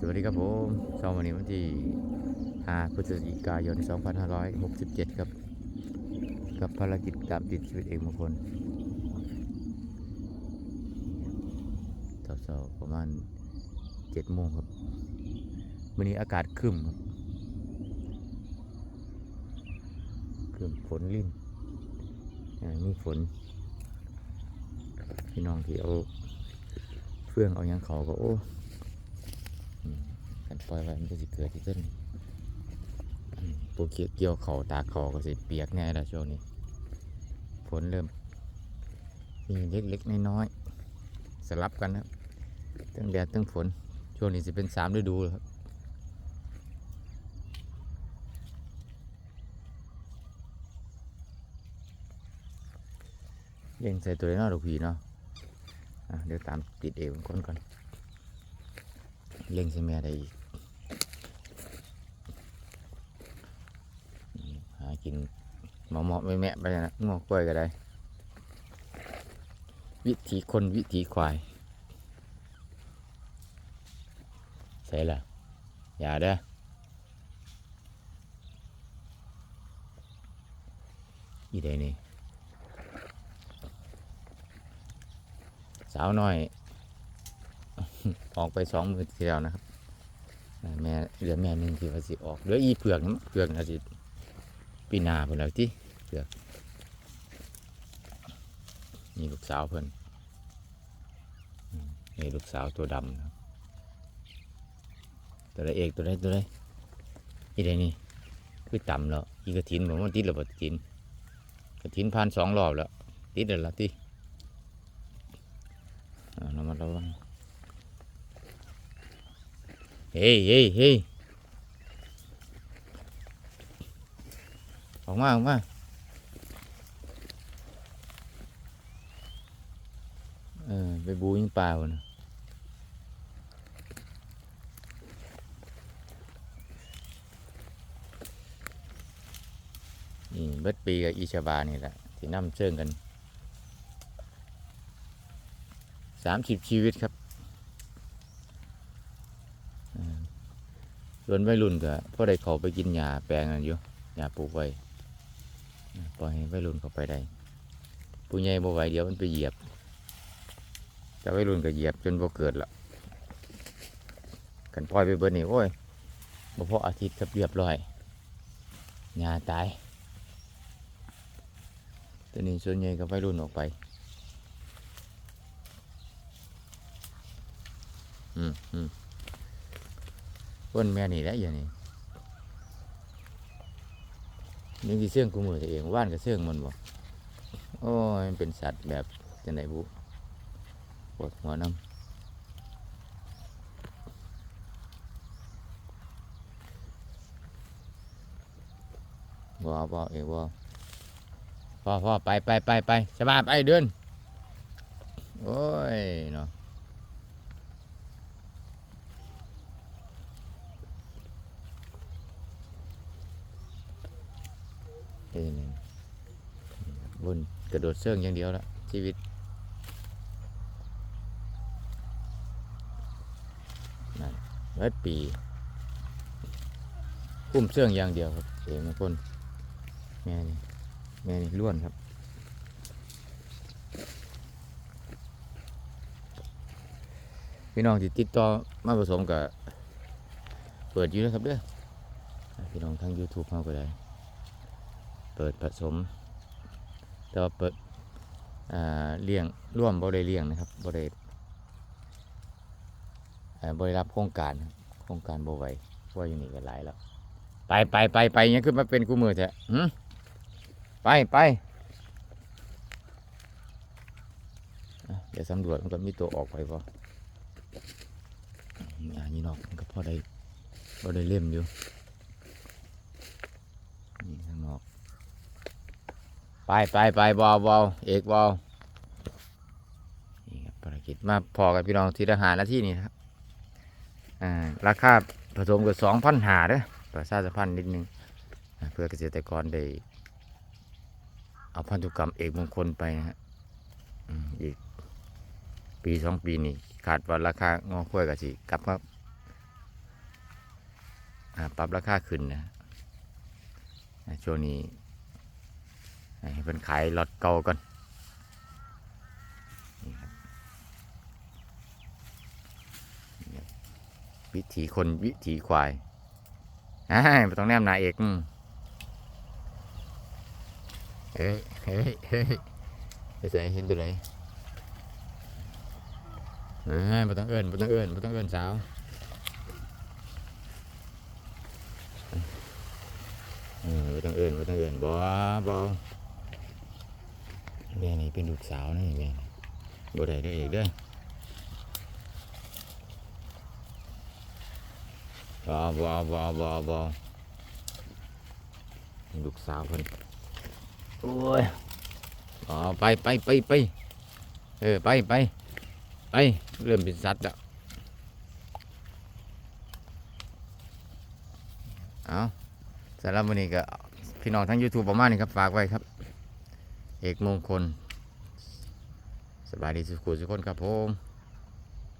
สวัสดีครับผมเช้าวันนี้วันที่5พฤศจิกายน 2567 ครับ กับภารกิจตามติดชีวิตเอกมงคลเช้าๆประมาณ7โมงครับ วันนี้อากาศครึ้มครับครึ้มฝนลิ่นอ่ามีฝน พี่น้องที่เอาเฟื่องเอาหยังเขาก็โอ้ กันปล่อยไว้มันก็สิเกิดที่ต้นตัวเกี่ยวเกี่ยวเขาตาเขาก็สิเปียกแน่ละช่วงนี้ฝนเริ่มมีเล็กๆน้อยๆสลับกันครับตั้งแดดตั้งฝนช่วงนี้จะเป็นสามฤดูแล้วครับเลี้ยงใส่ตัวได้นอกดอกผีเนาะะเดี๋ยวตามติดเอวคนก่อนเล่งใช่แม่ได้อีกอืมหากิน หมอหมอไม่แม่ไปนะงอกกล้วยก็ได้ วิถีคนวิถีควายใส่ละอย่าเด้ออีเดนี่สาวน้อย ออกไปสองมือที่แล้วนะครับแม่เหลือแม่หนึ่งที่ว่าสิออกเหลืออีเผือกนะเผือกนะสิปีนาเพิ่นแล้วที่ เผือกนี่ลูกสาวเพิ่นอืมนี่ลูกสาวตัวดำครับตัวใดเอกตัวใดตัวใดอีใดนี่คือต่ำแล้วอีกระถินผมว่าติดระเบิดถินกระถินผ่านสองรอบแล้วติดแล้วละที่เรามาระวังเฮ้ยเฮ้ยเฮ้ยออกมาออกมาเออ ไปบูยิงปลานะนี่เบิดปีกับอีชาบานี่แหละที่นำเชิงกันสามสิบชีวิตครับส่วนวัยรุ่นก็พอได้เขาไปกินหญ้าแปลงนั่นอยู่หญ้าปลูกไว้ปล่อยให้วัยรุ่นเขาไปได้ผู้ใหญ่บ่ไหวเดี๋ยวมันไปเหยียบ แต่วัยรุ่นก็เหยียบจนบ่เกิดละกันปล่อยไปเบิดนี่โอ้ยบ่พออาทิตย์ครับเรียบร้อยหญ้าตายตัวนี้ส่วนใหญ่ก็วัยรุ่นออกไป อืมอืมเพิ่นแม่นี่แหละอย่างนี้นี่ที่เสื่องกูมือตัวเองว่านกับเสื่องมันบ่โอ้ยเป็นสัตว์แบบจังไดบุ วดหัวน้ำบ่อาบ่อาเองบ่พ่อพ่อไปไปไปไปสบายไปเดินโอ้ยเนาะเอ้ยนี่บนกระโดดเสื่องอย่างเดียวละชีวิตนั่ นเบิดปีคุ้มเสื่องอย่างเดียวครับเสียงมันคน แม่นี่แม่นี่ล้วนครับพี่น้องที่ติดต่อมาผสมกับเปิดอยู่นะครับเด้อพี่น้องทาง YouTube มาก็ได้ เปิดผสม แต่ว่าเปิดเลี้ยงร่วมบริเลี้ยงนะครับบริ บริรับโครงการโครงการบไหวว่าอยู่นี่ก็หลายแล้ว ไปไปไปไปเนี่ยขึ้นมาเป็นกูมือเถอะหึไปไปเดี๋ยวสำรวจมันก็มีตัวออกไปพออ่านี่นอกมันก็พอได้พอได้เล่มอยู่นี่ข้างนอก ไปไปไปบอลบอลเอกบอลนี่ครับภารกิจมาพอกับพี่น้องทีละหาหน้าที่นี่ครับ ราคาผสมกับสองพันหาเด้อประชาสัมพันธ์นิดนึง เพื่อเกษตรกรได้เอาพันธุกรรมเอกมงคลไปนะฮะอีกปีสองปีนี่ขาดว่าราคางอค้วยกับสิกลับมาปรับราคาขึ้นนะช่วงนี้ให้เป็นขายล็อตเก่าก่อนครับนี่ครับ วิถีคนวิถีควายอ่าไม่ต้องแนมนาเอกเฮ้ยเฮ้ยเฮ้ยไปใส่เห็นตัวไหนอ้ไม่ต้องเอิ้นไม่ต้องเอิ้นไม่ต้องเอิ้นสาวเออบ่ต้องเอินบ่ต้องเอินบ่บ่แม่นี่เป็นลูกสาวนี่แม่บ่ได้เด้เอกเด้อ บ่บ่บ่บ่บ่ลูกสาวเพิ่นโอ้ยอ๋อไปไปไปไปเออไปไปไปเริ่มเป็นสัตว์แล้วเอาสำหรับวันนี้ก็พี่น้องทั้ง YouTube ประมาณนี้ครับ ฝากไว้ครับ เอกมงคล สบายดีสุขุสุขคนครับผม